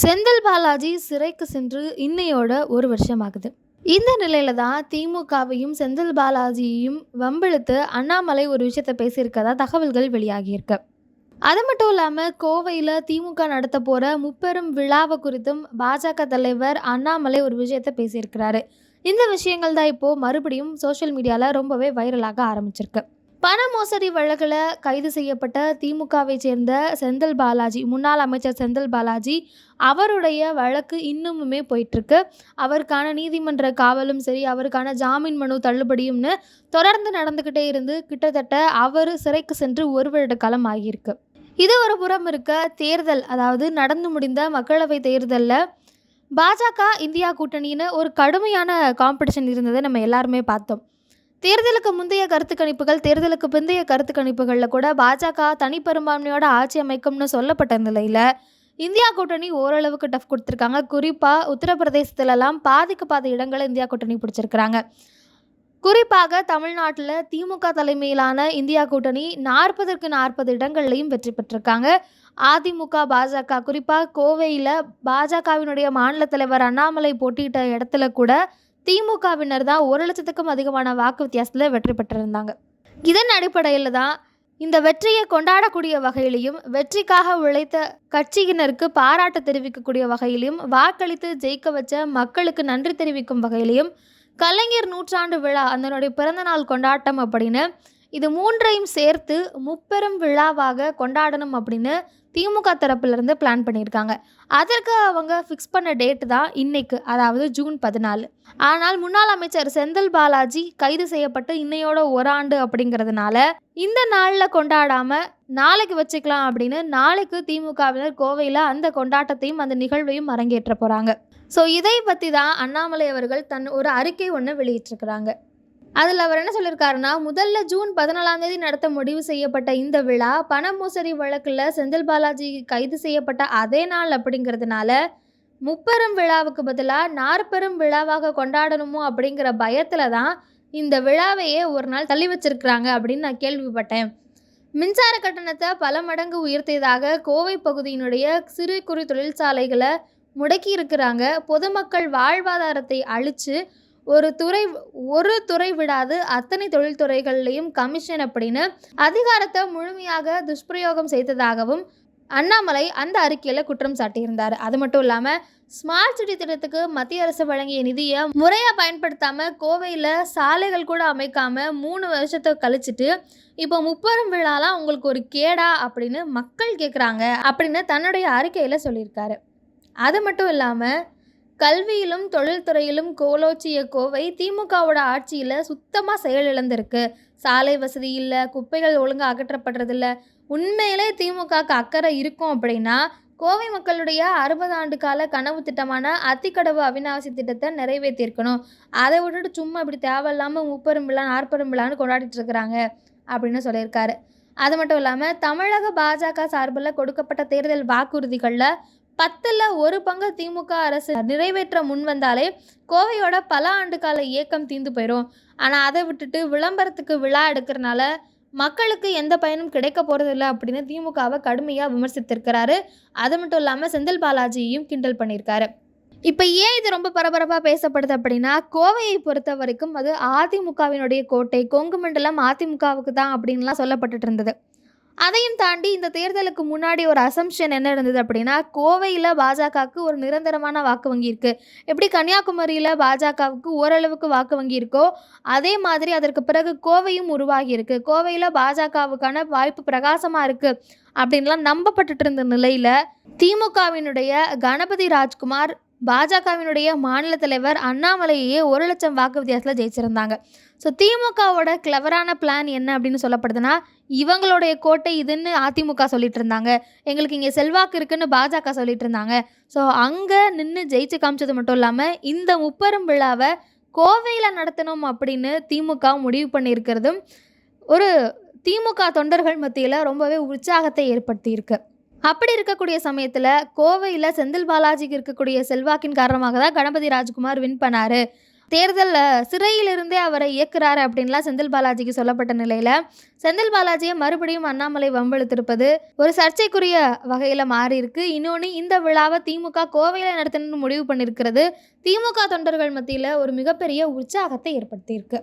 செந்தில் பாலாஜி சிறைக்கு சென்று இன்னையோட ஒரு வருஷம் ஆகுது இந்த நிலையில தான் திமுகவையும் செந்தில் பாலாஜியையும் வம்பிழுத்து அண்ணாமலை ஒரு விஷயத்த பேசியிருக்கதா தகவல்கள் வெளியாகியிருக்கு. அது மட்டும் இல்லாமல் கோவையில் திமுக நடத்த போகிற முப்பெரும் விழாவை குறித்தும் பாஜக தலைவர் அண்ணாமலை ஒரு விஷயத்த பேசியிருக்கிறாரு. இந்த விஷயங்கள் தான் இப்போது மறுபடியும் சோஷியல் மீடியாவில் ரொம்பவே வைரலாக ஆரம்பிச்சிருக்கு. பண மோசடி வழக்கில் கைது செய்யப்பட்ட திமுகவை சேர்ந்த செந்தில் பாலாஜி முன்னாள் அமைச்சர் செந்தில் பாலாஜி அவருடைய வழக்கு இன்னுமுமே போயிட்டுருக்கு. அவருக்கான நீதிமன்ற காவலும் சரி அவருக்கான ஜாமீன் மனு தள்ளுபடியும்னு தொடர்ந்து நடந்துக்கிட்டே இருந்து கிட்டத்தட்ட அவர் சிறைக்கு சென்று ஒரு வருட காலம் ஆகியிருக்கு. இது ஒரு புறம் இருக்க தேர்தல் அதாவது நடந்து முடிந்த மக்களவை தேர்தலில் பாஜக இந்தியா கூட்டணின்னு ஒரு கடுமையான காம்படிஷன் இருந்ததை நம்ம எல்லாருமே பார்த்தோம். தேர்தலுக்கு முந்தைய கருத்து கணிப்புகள் தேர்தலுக்கு பிந்தைய கருத்து கணிப்புகளில் கூட பாஜக தனிப்பெரும்பான்மையோட ஆட்சி அமைக்கும்னு சொல்லப்பட்ட நிலையில் இந்தியா கூட்டணி ஓரளவுக்கு டஃப் கொடுத்துருக்காங்க. குறிப்பாக உத்தரப்பிரதேசத்துலலாம் பாதிக்கு பாதி இடங்களை இந்தியா கூட்டணி பிடிச்சிருக்கிறாங்க. குறிப்பாக தமிழ்நாட்டில் திமுக தலைமையிலான இந்தியா கூட்டணி நாற்பதற்கு நாற்பது இடங்கள்லையும் வெற்றி பெற்றிருக்காங்க. அதிமுக பாஜக குறிப்பாக கோவையில் பாஜகவினுடைய மாநில தலைவர் அண்ணாமலை போட்டியிட்ட இடத்துல கூட திமுகவினர் தான் ஒரு லட்சத்துக்கும் அதிகமான வாக்கு வித்தியாசத்தில் வெற்றி பெற்றிருந்தாங்க. இதன் அடிப்படையில் தான் இந்த வெற்றியை கொண்டாடக்கூடிய வகையிலையும் வெற்றிக்காக உழைத்த கட்சியினருக்கு பாராட்டு தெரிவிக்கக்கூடிய வகையிலையும் வாக்களித்து ஜெயிக்க வச்ச மக்களுக்கு நன்றி தெரிவிக்கும் வகையிலையும் கலைஞர் நூற்றாண்டு விழா அதனுடைய பிறந்தநாள் கொண்டாட்டம் அப்படின்னு இது மூன்றையும் சேர்த்து முப்பெரும் விழாவாக கொண்டாடணும் அப்படின்னு திமுக தரப்புலேருந்து பிளான் பண்ணியிருக்காங்க. அதற்கு அவங்க ஃபிக்ஸ் பண்ண டேட்டு தான் இன்னைக்கு அதாவது ஜூன் பதினாலு. ஆனால் முன்னாள் அமைச்சர் செந்தில் பாலாஜி கைது செய்யப்பட்டு இன்னையோட ஒரு ஆண்டு அப்படிங்கிறதுனால இந்த நாளில் கொண்டாடாம நாளைக்கு வச்சுக்கலாம் அப்படின்னு நாளைக்கு திமுகவினர் கோவையில் அந்த கொண்டாட்டத்தையும் அந்த நிகழ்வையும் அரங்கேற்ற போகிறாங்க ஸோ இதை பற்றி தான் அண்ணாமலை அவர்கள் தன் ஒரு அறிக்கை ஒன்று வெளியிட்டிருக்கிறாங்க. அதில் அவர் என்ன சொல்லியிருக்காருன்னா முதல்ல ஜூன் பதினாலாம் தேதி நடத்த முடிவு செய்யப்பட்ட இந்த விழா பண மோசடி வழக்கில் செந்தில் பாலாஜி கைது செய்யப்பட்ட அதே நாள் அப்படிங்கிறதுனால முப்பெரும் விழாவுக்கு பதிலாக நாற்பெரும் விழாவாக கொண்டாடணுமோ அப்படிங்கிற பயத்தில் தான் இந்த விழாவையே ஒரு நாள் தள்ளி வச்சிருக்கிறாங்க அப்படின்னு நான் கேள்விப்பட்டேன். மின்சார கட்டணத்தை பல மடங்கு உயர்த்தியதாக கோவை பகுதியினுடைய சிறு குறு தொழிற்சாலைகளை முடக்கி இருக்கிறாங்க. பொதுமக்கள் வாழ்வாதாரத்தை அழித்து ஒரு துறை ஒரு துறை விடாது அத்தனை தொழில்துறைகள்லையும் கமிஷன் அப்படின்னு அதிகாரத்தை முழுமையாக துஷ்பிரயோகம் செய்ததாகவும் அண்ணாமலை அந்த அறிக்கையில் குற்றம் சாட்டியிருந்தார். அது மட்டும் இல்லாமல் ஸ்மார்ட் சிட்டி திட்டத்துக்கு மத்திய அரசு வழங்கிய நிதியை முறையாக பயன்படுத்தாமல் கோவையில் சாலைகள் கூட அமைக்காமல் மூணு வருஷத்தை கழிச்சிட்டு இப்போ முப்பெரும் விழாலாம் உங்களுக்கு ஒரு கேடா அப்படின்னு மக்கள் கேட்குறாங்க அப்படின்னு தன்னுடைய அறிக்கையில் சொல்லியிருக்காரு. அது மட்டும் இல்லாமல் கல்வியிலும் தொழில்துறையிலும் கோலோச்சிய கோவை திமுகவோட ஆட்சியில் சுத்தமாக செயலிழந்திருக்கு சாலை வசதி இல்லை குப்பைகள் ஒழுங்காக அகற்றப்படுறதில்ல. உண்மையிலே திமுகக்கு அக்கறை இருக்கும் அப்படின்னா கோவை மக்களுடைய அறுபது ஆண்டு கால கனவு திட்டமான அத்திக்கடவு அவிநாசி திட்டத்தை நிறைவேற்றியிருக்கணும். அதை விட்டுட்டு சும்மா இப்படி தேவையில்லாமல் முப்பெரும்பிழா நாற்பெரும்பிழான்னு கொண்டாடிட்டு இருக்கிறாங்க அப்படின்னு சொல்லியிருக்காரு. அது மட்டும் இல்லாமல் தமிழக பாஜக சார்பில் கொடுக்கப்பட்ட தேர்தல் வாக்குறுதிகளில் பத்தில் ஒரு பங்கு திமுக அரசு நிறைவேற்ற முன் வந்தாலே கோவையோட பல ஆண்டு கால இயக்கம் தீந்து போயிடும் ஆனால் அதை விட்டுட்டு விளம்பரத்துக்கு விழா எடுக்கிறனால மக்களுக்கு எந்த பயனும் கிடைக்க போகிறதில்ல அப்படின்னு திமுகவை கடுமையாக விமர்சித்திருக்கிறாரு. அது மட்டும் இல்லாமல் செந்தில் பாலாஜியையும் கிண்டல் பண்ணியிருக்காரு. இப்போ ஏன் இது ரொம்ப பரபரப்பாக பேசப்படுது அப்படின்னா கோவையை பொறுத்த வரைக்கும் அது அதிமுகவினுடைய கோட்டை கொங்கு மண்டலம் அதிமுகவுக்கு தான் அப்படின்லாம் சொல்லப்பட்டுட்டு இருந்தது. அதையும் தாண்டி இந்த தேர்தலுக்கு முன்னாடி ஒரு அசம்ஷன் என்ன இருந்தது அப்படின்னா கோவையில் பாஜகவுக்கு ஒரு நிரந்தரமான வாக்கு வங்கி இருக்குது எப்படி கன்னியாகுமரியில் பாஜகவுக்கு ஓரளவுக்கு வாக்கு வங்கி இருக்கோ அதே மாதிரி அதற்கு பிறகு கோவையும் உருவாகி இருக்கு. கோவையில் பாஜகவுக்கான வாய்ப்பு பிரகாசமாக இருக்குது அப்படின்லாம் நம்பப்பட்டுட்டு இருந்த நிலையில் திமுகவினுடைய கணபதி ராஜ்குமார் பாஜகவினுடைய மாநில தலைவர் அண்ணாமலையே ஒரு லட்சம் வாக்கு வித்தியாசத்தில் ஜெயிச்சிருந்தாங்க. ஸோ திமுகவோட கிளவரான பிளான் என்ன அப்படின்னு சொல்லப்படுதுன்னா இவங்களுடைய கோட்டை இதுன்னு அதிமுக சொல்லிட்டு இருந்தாங்க. எங்களுக்கு இங்கே செல்வாக்கு இருக்குன்னு பாஜக சொல்லிட்டு இருந்தாங்க. ஸோ அங்கே நின்று ஜெயிச்சு காமிச்சது மட்டும் இல்லாமல் இந்த முப்பெரும் விழாவை கோவையில் நடத்தணும் அப்படின்னு திமுக முடிவு பண்ணியிருக்கிறதும் ஒரு திமுக தொண்டர்கள் மத்தியில் ரொம்பவே உற்சாகத்தை ஏற்படுத்தியிருக்கு. அப்படி இருக்கக்கூடிய சமயத்தில் கோவையில் செந்தில் பாலாஜிக்கு இருக்கக்கூடிய செல்வாக்கின் காரணமாக தான் கணபதி ராஜ்குமார் வின் பண்ணார். தேர்தலில் சிறையிலிருந்தே அவரை இயக்குறாரு அப்படின்லாம் செந்தில் பாலாஜிக்கு சொல்லப்பட்ட நிலையில் செந்தில் பாலாஜியை மறுபடியும் அண்ணாமலை வம்பெழுத்திருப்பது ஒரு சர்ச்சைக்குரிய வகையில் மாறி இருக்கு. இன்னொன்று இந்த விழாவை திமுக கோவையில் நடத்தணும்னு முடிவு பண்ணியிருக்கிறது திமுக தொண்டர்கள் மத்தியில் ஒரு மிகப்பெரிய உற்சாகத்தை ஏற்படுத்தியிருக்கு.